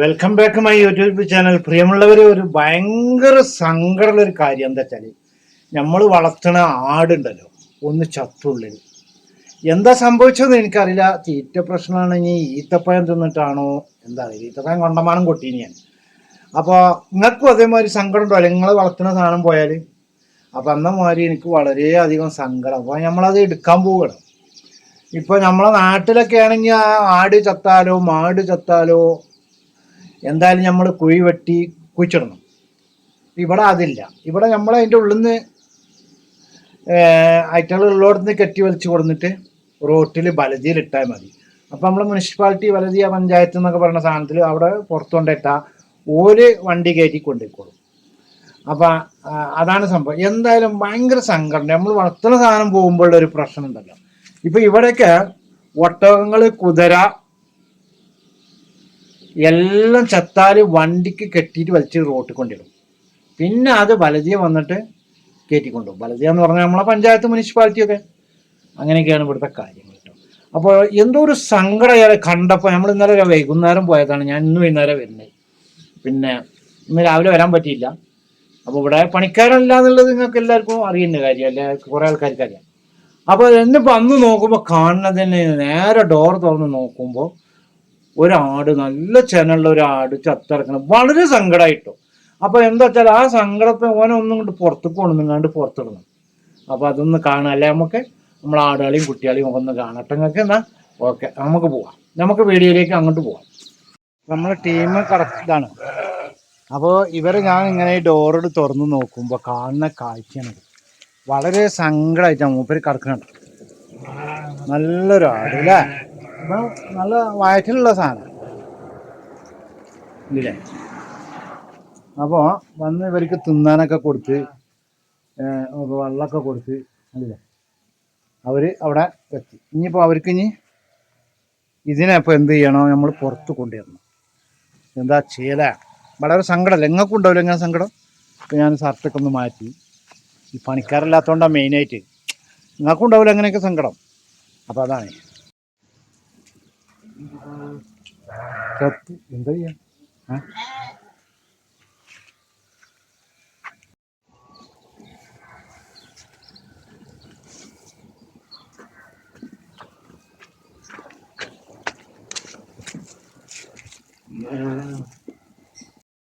Welcome back my YouTube channel പ്രിയമുള്ളവരെ ഒരു ഭയങ്കര സങ്കടമുള്ള ഒരു കാര്യം എന്താ വെച്ചാൽ നമ്മൾ വളർത്തുന്ന ആടുണ്ടല്ലോ ഒന്ന് ചത്തുള്ളിൽ. എന്താ സംഭവിച്ചതെന്ന് എനിക്കറിയില്ല. തീറ്റ പ്രശ്നമാണ് ഇനി ഈത്തപ്പഴം തിന്നിട്ടാണോ എന്താ അറിയില്ല. ഈത്തപ്പഴം കൊണ്ടമാനം കൊട്ടീനി ഞാൻ. അപ്പോൾ നിങ്ങൾക്കും അതേമാതിരി സങ്കടം ഉണ്ടോ അല്ലെങ്കിൽ നിങ്ങൾ വളർത്തുന്ന സാധനം പോയാൽ അപ്പം എന്ന മാതിരി എനിക്ക് വളരെയധികം സങ്കടം. അപ്പോൾ നമ്മളത് എടുക്കാൻ പോവുകയാണ്. ഇപ്പോൾ നമ്മളെ നാട്ടിലൊക്കെ ആണെങ്കിൽ ആ ആട് ചത്താലോ മാട് ചത്താലോ എന്തായാലും നമ്മൾ കുഴി വെട്ടി കുഴിച്ചിടണം. ഇവിടെ അതില്ല. ഇവിടെ നമ്മൾ അതിന്റെ ഉള്ളിൽ നിന്ന് നിന്ന് കെട്ടി വലിച്ചു കൊടുത്തിട്ട് റോട്ടിൽ ബലതിയിൽ ഇട്ടാൽ മതി. അപ്പം നമ്മൾ മുനിസിപ്പാലിറ്റി വലതിയ പഞ്ചായത്ത് എന്നൊക്കെ പറയുന്ന സാധനത്തിൽ അവിടെ പുറത്തു കൊണ്ടിട്ടാൽ ഓൽ വണ്ടി കയറ്റി കൊണ്ടുപോയിക്കോളും. അപ്പം അതാണ് സംഭവം. എന്തായാലും ഭയങ്കര സങ്കടം. നമ്മൾ വളർത്തുന്ന സാധനം പോകുമ്പോഴുള്ള ഒരു പ്രശ്നം ഉണ്ടല്ലോ. ഇപ്പം ഇവിടെയൊക്കെ ഒട്ടകങ്ങൾ കുതിര എല്ലാം ചത്താൽ വണ്ടിക്ക് കെട്ടിയിട്ട് വലിച്ച് റോട്ടിൽ കൊണ്ടിടും. പിന്നെ അത് വലതിയെ വന്നിട്ട് കയറ്റിക്കൊണ്ടുപോകും വലതിയ എന്ന് പറഞ്ഞാൽ നമ്മളെ പഞ്ചായത്ത് മുനിസിപ്പാലിറ്റി ഒക്കെ അങ്ങനെയൊക്കെയാണ് ഇവിടുത്തെ കാര്യങ്ങൾ കേട്ടോ. അപ്പോൾ എന്തോ ഒരു സങ്കടം കണ്ടപ്പോൾ നമ്മൾ ഇന്നലെ വൈകുന്നേരം പോയതാണ്. ഞാൻ ഇന്ന് വൈകുന്നേരം വരുന്നത് പിന്നെ ഇന്ന് രാവിലെ വരാൻ പറ്റിയില്ല. അപ്പോൾ ഇവിടെ പണിക്കാരല്ല എന്നുള്ളത് നിങ്ങൾക്ക് എല്ലാവർക്കും അറിയുന്ന കാര്യമല്ലേ കുറേ ആൾക്കാർക്ക് അറിയാം. അപ്പോൾ എന്നിപ്പോൾ അന്ന് നോക്കുമ്പോൾ കാണുന്നതിന് നേരെ ഡോർ തുറന്ന് നോക്കുമ്പോൾ ഒരാട് നല്ല ചെനുള്ള ഒരു ആട് ചത്തിറക്കണം വളരെ സങ്കടമായിട്ടോ അപ്പൊ എന്താ വെച്ചാൽ ആ സങ്കടത്തെ ഓനൊന്നും കൊണ്ട് പുറത്തേക്ക് കൊണ്ടുങ്ങാണ്ട് പുറത്തിടണം. അപ്പൊ അതൊന്ന് കാണാം അല്ലെ നമുക്ക്? നമ്മൾ ആടുകളെയും കുട്ടികളെയും ഒന്ന് കാണട്ടെ. നിങ്ങൾക്ക് എന്നാ ഓക്കെ നമുക്ക് പോവാം. നമുക്ക് വീഡിയോയിലേക്ക് അങ്ങോട്ട് പോവാം. നമ്മളെ ടീം കറക്റ്റ് ഇതാണ്. അപ്പോൾ ഇവരെ ഞാൻ ഇങ്ങനെ ഡോറോട് തുറന്ന് നോക്കുമ്പോൾ കാണുന്ന കാഴ്ചയാണ്. വളരെ സങ്കടമായിട്ടാണ് മൂപ്പര് കിടക്കുന്നുണ്ട് നല്ലൊരു ആട് അപ്പൊ നല്ല വയറ്റിലുള്ള സാധനം. ഇല്ലേ? അപ്പോൾ വന്ന് ഇവർക്ക് തിന്നാനൊക്കെ കൊടുത്ത് വെള്ളമൊക്കെ കൊടുത്ത് അല്ലേ അവർ അവിടെ എത്തി. ഇനിയിപ്പോൾ അവർക്ക് ഇനി ഇതിനെ അപ്പോൾ എന്ത് ചെയ്യണോ? നമ്മൾ പുറത്ത് കൊണ്ടുവരണം. എന്താ ചെയ്യല? വളരെ സങ്കടമല്ല? എങ്ങൾക്കും ഉണ്ടാവില്ല എങ്ങനെ സങ്കടം? ഇപ്പം ഞാൻ ഷർട്ടൊക്കെ ഒന്ന് മാറ്റി. ഈ പണിക്കാരല്ലാത്തതുകൊണ്ടാണ് മെയിനായിട്ട് നിങ്ങൾക്കും ഉണ്ടാവില്ല അങ്ങനെയൊക്കെ സങ്കടം? അപ്പോൾ അതാണ്. ചത്ത് എന്താ ചെയ്യാ ഏ?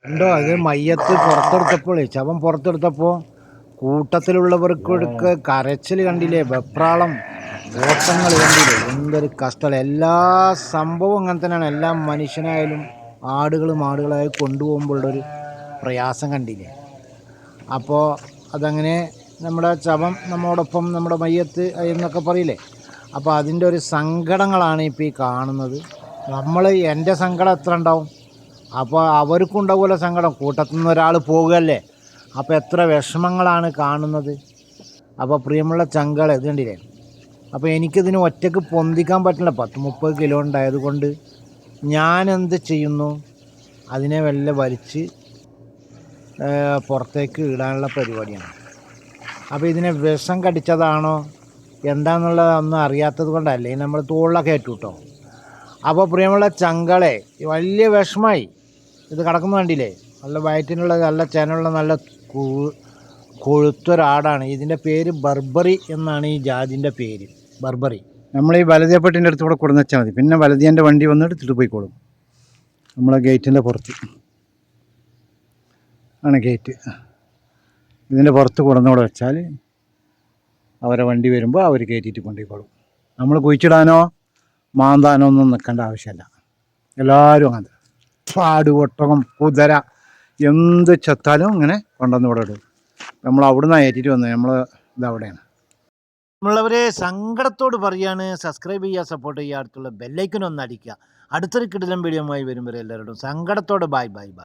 ഉണ്ടോ അത് മയ്യത്ത് പുറത്തെടുത്തപ്പോഴേ ശവം പുറത്തെടുത്തപ്പോൾ കൂട്ടത്തിലുള്ളവർക്കൊക്കെ കരച്ചിൽ കണ്ടില്ലേ? വെപ്രാളം. ഓട്ടങ്ങൾ കണ്ടില്ലേ? എന്തൊരു കഷ്ടമല്ല എല്ലാ സംഭവം അങ്ങനെ തന്നെയാണ്. എല്ലാ മനുഷ്യനായാലും ആടുകളും ആടുകളായി കൊണ്ടുപോകുമ്പോഴുള്ളൊരു പ്രയാസം കണ്ടില്ലേ? അപ്പോൾ അതങ്ങനെ നമ്മുടെ ശവം നമ്മോടൊപ്പം നമ്മുടെ മയ്യത്ത് എന്നൊക്കെ പറയില്ലേ? അപ്പോൾ അതിന്റെ ഒരു സങ്കടങ്ങളാണ് ഇപ്പോൾ ഈ കാണുന്നത്. നമ്മൾ എന്റെ സങ്കടം എത്ര ഉണ്ടാവും? അപ്പോൾ അവർക്കും ഉണ്ടാവുമല്ലോ സങ്കടം. കൂട്ടത്തിൽ നിന്ന് ഒരാൾ പോകുകയല്ലേ? അപ്പോൾ എത്ര വിഷമങ്ങളാണ് കാണുന്നത്. അപ്പോൾ പ്രിയമുള്ള ചങ്കൾ ഇത് കണ്ടില്ലേ? അപ്പോൾ എനിക്കിതിന് ഒറ്റയ്ക്ക് പൊന്തിക്കാൻ പറ്റില്ല. പത്ത് മുപ്പത് കിലോ ഉണ്ടായത് കൊണ്ട് ഞാൻ എന്ത് ചെയ്യുന്നു? അതിനെ വല്ല വലിച്ച് പുറത്തേക്ക് ഇടാനുള്ള പരിപാടിയാണ്. അപ്പോൾ ഇതിനെ വിഷം കടിച്ചതാണോ? എന്താണെന്നുള്ളത് ഒന്നും അറിയാത്തത് കൊണ്ടല്ലേ നമ്മൾ തോളിലൊക്കെ ഏറ്റു കേട്ടോ. അപ്പോൾ പ്രിയമുള്ള ചങ്കളെ വലിയ വിഷമായി. ഇത് കിടക്കുന്ന കണ്ടില്ലേ? നല്ല വയറ്റിനുള്ള നല്ല ചേനുള്ള നല്ല കൊഴുത്തൊരാടാണ്. ഇതിന്റെ പേര് ബർബറി എന്നാണ് ഈ ജാതിന്റെ പേര്. ബർബറി. നമ്മൾ ഈ വലതിയപ്പെട്ടിന്റെ അടുത്ത് കൂടെ കൊടുന്ന് വെച്ചാൽ മതി. പിന്നെ വലതിയന്റെ വണ്ടി വന്ന് എടുത്തിട്ട് പോയിക്കോളും നമ്മളെ ഗേറ്റിന്റെ പുറത്ത്. ആണ് ഗേറ്റ്. ഇതിന്റെ പുറത്ത് കൊടുന്നോടെ വെച്ചാൽ അവരെ വണ്ടി വരുമ്പോൾ അവർ കയറ്റിയിട്ട് കൊണ്ടുപോയിക്കോളും നമ്മൾ കുഴിച്ചിടാനോ മാന്താനോ ഒന്നും നിൽക്കേണ്ട ആവശ്യമില്ല എല്ലാവരും അങ്ങനെ പാട് ഒട്ടകം കുതിര എന്ത് ചത്താലും ഇങ്ങനെ കൊണ്ടുവന്ന് ഇവിടെ ഇടും. നമ്മൾ അവിടുന്ന് ഏറ്റിട്ട് വന്നത്. നമ്മൾ ഇതവിടെയാണ് നമ്മളവരെ സങ്കടത്തോട് പറയാണ് സബ്സ്ക്രൈബ് ചെയ്യുക സപ്പോർട്ട് ചെയ്യുക അടുത്തുള്ള ബെല്ലൈക്കൻ ഒന്ന് അടിക്കുക. അടുത്തൊരു കിടിലം വീഡിയോ വരും വരെ എല്ലാവരോടും സങ്കടത്തോടെ ബൈ ബൈ ബൈ